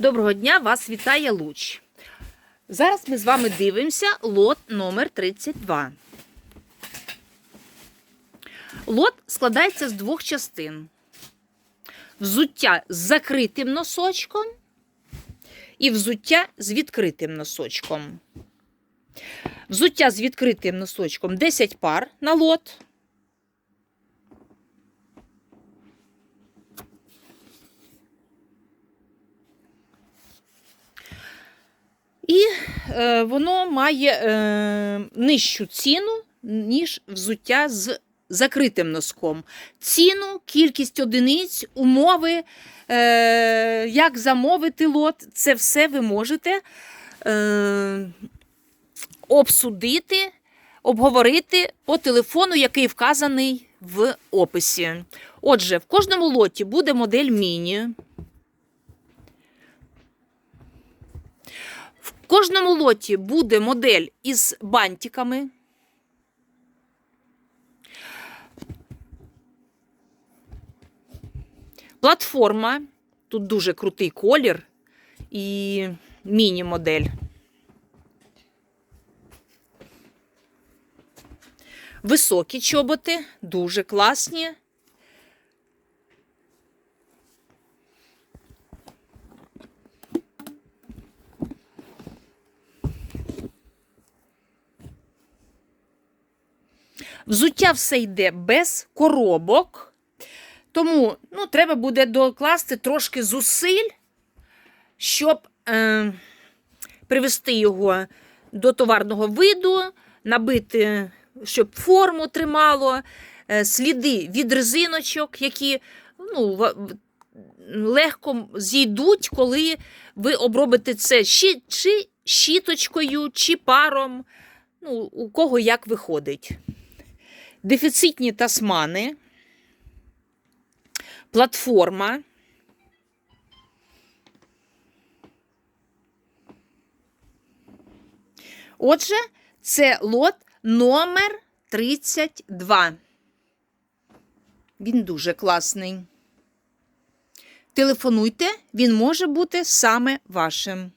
Доброго дня, вас вітає Луч. Зараз ми з вами дивимося лот номер 32. Лот складається з двох частин: взуття з закритим носочком і взуття з відкритим носочком. Взуття з відкритим носочком 10 пар на лот. І е, воно має е, нижчу ціну, ніж взуття з закритим носком. Ціну, кількість одиниць, умови, е, як замовити лот, це все ви можете е, обсудити, обговорити по телефону, який вказаний в описі. Отже, в кожному лоті буде модель міні. В кожному лоті буде модель із бантиками. Платформа. Тут дуже крутий колір і міні-модель. Високі чоботи, дуже класні. Взуття все йде без коробок, тому ну, треба буде докласти трошки зусиль, щоб е, привести його до товарного виду, набити, щоб форму тримало, е, сліди від резиночок, які ну, легко зійдуть, коли ви обробите це чи, чи щіточкою, чи паром, ну, у кого як виходить дефіцитні тасмани, платформа. Отже, це лот номер 32. Він дуже класний. Телефонуйте, він може бути саме вашим.